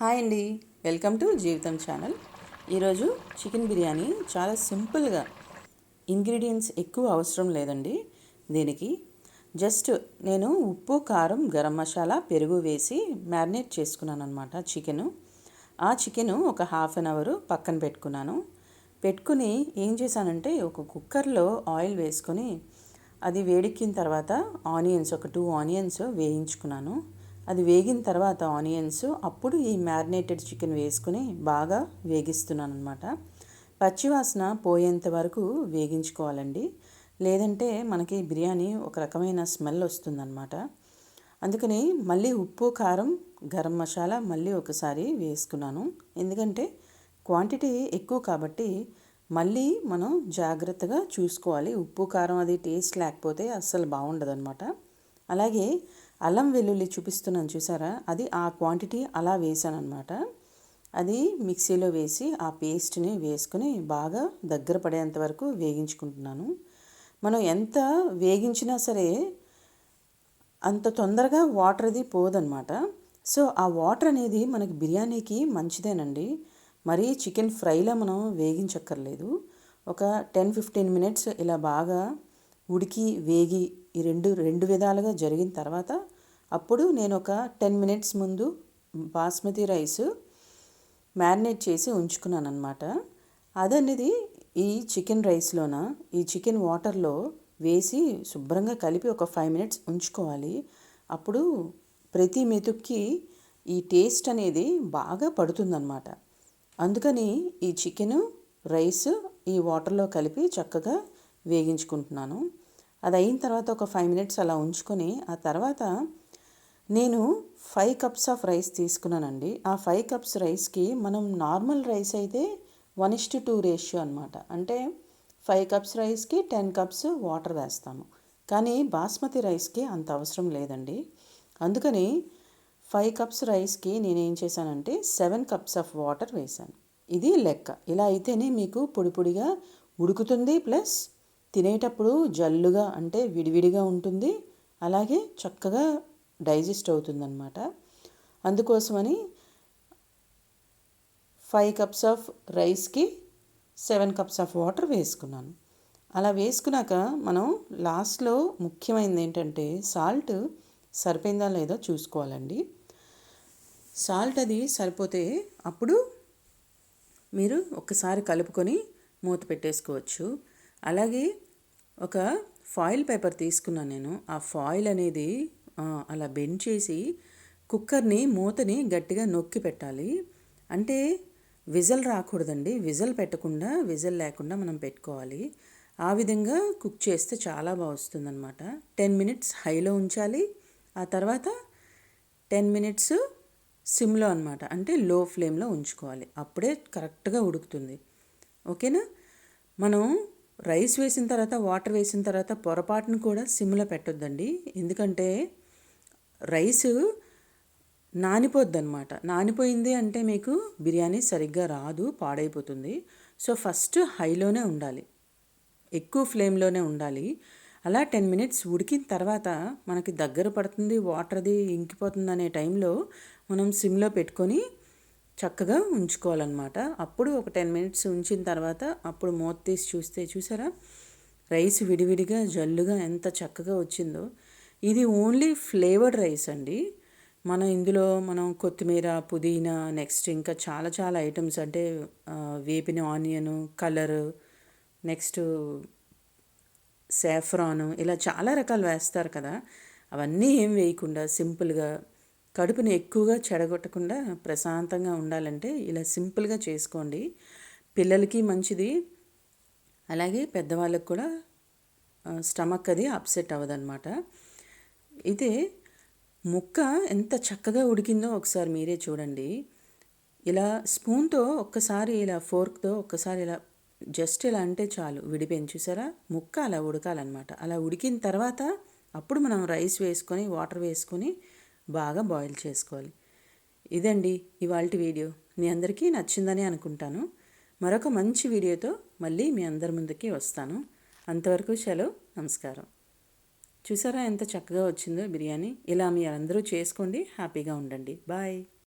Hi అండి. Welcome to Jeevitham channel. ఈరోజు chicken biryani చాలా సింపుల్గా ఇంగ్రీడియంట్స్ ఎక్కువ అవసరం లేదండి. దీనికి జస్ట్ నేను ఉప్పు కారం గరం మసాలా పెరుగు వేసి మ్యారినేట్ చేసుకున్నాను అనమాట చికెను. ఆ చికెను ఒక హాఫ్ అన్ అవర్ పక్కన పెట్టుకున్నాను. పెట్టుకుని ఏం చేశానంటే ఒక కుక్కర్లో ఆయిల్ వేసుకొని అది వేడెక్కిన తర్వాత ఆనియన్స్ ఒక టూ ఆనియన్స్ వేయించుకున్నాను. అది వేగిన తర్వాత ఆనియన్స్ అప్పుడు ఈ మ్యారినేటెడ్ చికెన్ వేసుకుని బాగా వేగిస్తున్నాను అనమాట పచ్చివాసన పోయేంత వరకు వేగించుకోవాలండి. లేదంటే మనకి బిర్యానీ ఒక రకమైన స్మెల్ వస్తుందన్నమాట. అందుకని మళ్ళీ ఉప్పు కారం గరం మసాలా మళ్ళీ ఒకసారి వేసుకున్నాను. ఎందుకంటే క్వాంటిటీ ఎక్కువ కాబట్టి మళ్ళీ మనం జాగ్రత్తగా చూసుకోవాలి. ఉప్పు కారం అది టేస్ట్ లేకపోతే అస్సలు బాగుండదు అనమాట అలాగే అల్లం వెల్లుల్లి చూపిస్తున్నాను చూసారా? అది ఆ క్వాంటిటీ అలా వేసాను అనమాట అది మిక్సీలో వేసి ఆ పేస్ట్ని వేసుకుని బాగా దగ్గర పడేంత వరకు వేగించుకుంటున్నాను. మనం ఎంత వేగించినా సరే అంత తొందరగా వాటర్ అది పోదనమాట సో ఆ వాటర్ అనేది మనకి బిర్యానీకి మంచిదేనండి. మరీ చికెన్ ఫ్రైలో మనం వేగించక్కర్లేదు. ఒక టెన్ ఫిఫ్టీన్ మినిట్స్ ఇలా బాగా ఉడికి వేగి ఈ రెండు రెండు విధాలుగా జరిగిన తర్వాత అప్పుడు నేను ఒక టెన్ మినిట్స్ ముందు బాస్మతి రైస్ మ్యారినేట్ చేసి ఉంచుకున్నాను అనమాట అదనేది ఈ చికెన్ రైస్లోన ఈ చికెన్ వాటర్లో వేసి శుభ్రంగా కలిపి ఒక ఫైవ్ మినిట్స్ ఉంచుకోవాలి. అప్పుడు ప్రతి మెతుక్కి ఈ టేస్ట్ అనేది బాగా పడుతుందన్నమాట. అందుకని ఈ చికెను రైస్ ఈ వాటర్లో కలిపి చక్కగా వేగించుకుంటున్నాను. అది అయిన తర్వాత ఒక ఫైవ్ మినిట్స్ అలా ఉంచుకొని ఆ తర్వాత నేను ఫైవ్ కప్స్ ఆఫ్ రైస్ తీసుకున్నానండి. ఆ ఫైవ్ కప్స్ రైస్కి మనం నార్మల్ రైస్ అయితే one is to two ratio అనమాట అంటే ఫైవ్ కప్స్ రైస్కి టెన్ కప్స్ వాటర్ వేస్తాము. కానీ బాస్మతి రైస్కి అంత అవసరం లేదండి. అందుకని ఫైవ్ కప్స్ రైస్కి నేనేం చేశానంటే సెవెన్ కప్స్ ఆఫ్ వాటర్ వేశాను. ఇది లెక్క. ఇలా అయితేనే మీకు పొడి పొడిగా ఉడుకుతుంది ప్లస్ తినేటప్పుడు జల్లుగా అంటే విడివిడిగా ఉంటుంది. అలాగే చక్కగా డైజెస్ట్ అవుతుందన్నమాట. అందుకోసమని ఫైవ్ కప్స్ ఆఫ్ రైస్కి సెవెన్ కప్స్ ఆఫ్ వాటర్ వేసుకున్నాను. అలా వేసుకున్నాక మనం లాస్ట్లో ముఖ్యమైనది ఏంటంటే సాల్ట్ సరిపోయిందా లేదో చూసుకోవాలండి. సాల్ట్ అది సరిపోతే అప్పుడు మీరు ఒక్కసారి కలుపుకొని మూత పెట్టేసుకోవచ్చు. అలాగే ఒక ఫాయిల్ పేపర్ తీసుకున్నాను నేను. ఆ ఫాయిల్ అనేది అలా బెండ్ చేసి కుక్కర్ని మూతని గట్టిగా నొక్కి పెట్టాలి. అంటే విజల్ రాకూడదండి. విజల్ పెట్టకుండా విజల్ లేకుండా మనం పెట్టుకోవాలి. ఆ విధంగా కుక్ చేస్తే చాలా బాగా వస్తుందన్నమాట. టెన్ మినిట్స్ హైలో ఉంచాలి. ఆ తర్వాత టెన్ మినిట్స్ సిమ్లో అనమాట అంటే లో ఫ్లేమ్లో ఉంచుకోవాలి. అప్పుడే కరెక్ట్గా ఉడుకుతుంది. ఓకేనా? మనం రైస్ వేసిన తర్వాత వాటర్ వేసిన తర్వాత పొరపాటును కూడా సిమ్లో పెట్టొద్దండి. ఎందుకంటే రైస్ నానిపోద్ది అనమాట నానిపోయింది అంటే మీకు బిర్యానీ సరిగ్గా రాదు పాడైపోతుంది. సో ఫస్ట్ హైలోనే ఉండాలి. ఎక్కువ ఫ్లేమ్లోనే ఉండాలి. అలా టెన్ మినిట్స్ ఉడికిన తర్వాత మనకి దగ్గర పడుతుంది వాటర్ అది ఇంకిపోతుంది అనే టైంలో మనం సిమ్లో పెట్టుకొని చక్కగా ఉంచుకోవాలన్నమాట. అప్పుడు ఒక టెన్ మినిట్స్ ఉంచిన తర్వాత అప్పుడు మూత తీసి చూస్తే చూసారా? రైస్ విడివిడిగా జల్లుగా ఎంత చక్కగా వచ్చిందో. ఇది ఓన్లీ ఫ్లేవర్డ్ రైస్ అండి. మనం ఇందులో మనం కొత్తిమీర పుదీనా నెక్స్ట్ ఇంకా చాలా చాలా ఐటమ్స్ అంటే వేపిన ఆనియను కలర్ నెక్స్ట్ సాఫ్రాను ఇలా చాలా రకాలు వేస్తారు కదా. అవన్నీ ఏం వేయకుండా సింపుల్గా కడుపుని ఎక్కువగా చెడగొట్టకుండా ప్రశాంతంగా ఉండాలంటే ఇలా సింపుల్గా చేసుకోండి. పిల్లలకి మంచిది. అలాగే పెద్దవాళ్ళకి కూడా స్టమక్ అది అప్సెట్ అవ్వదన్నమాట. అయితే ముక్క ఎంత చక్కగా ఉడికిందో ఒకసారి మీరే చూడండి. ఇలా స్పూన్తో ఒక్కసారి ఇలా ఫోర్క్తో ఒక్కసారి ఇలా జస్ట్ ఇలా అంటే చాలు. విడిపోయింది చూసారా? ముక్క అలా ఉడకాలన్నమాట. అలా ఉడికిన తర్వాత అప్పుడు మనం రైస్ వేసుకొని వాటర్ వేసుకొని బాగా బాయిల్ చేసుకోవాలి. ఇదండి ఇవాళ వీడియో. మీ అందరికీ నచ్చిందని అనుకుంటాను. మరొక మంచి వీడియోతో మళ్ళీ మీ అందరి ముందుకి వస్తాను. అంతవరకు సెలవు నమస్కారం. చూసారా ఎంత చక్కగా వచ్చిందో బిర్యానీ? ఇలా మీ అందరూ చేసుకోండి హ్యాపీగా ఉండండి. బాయ్.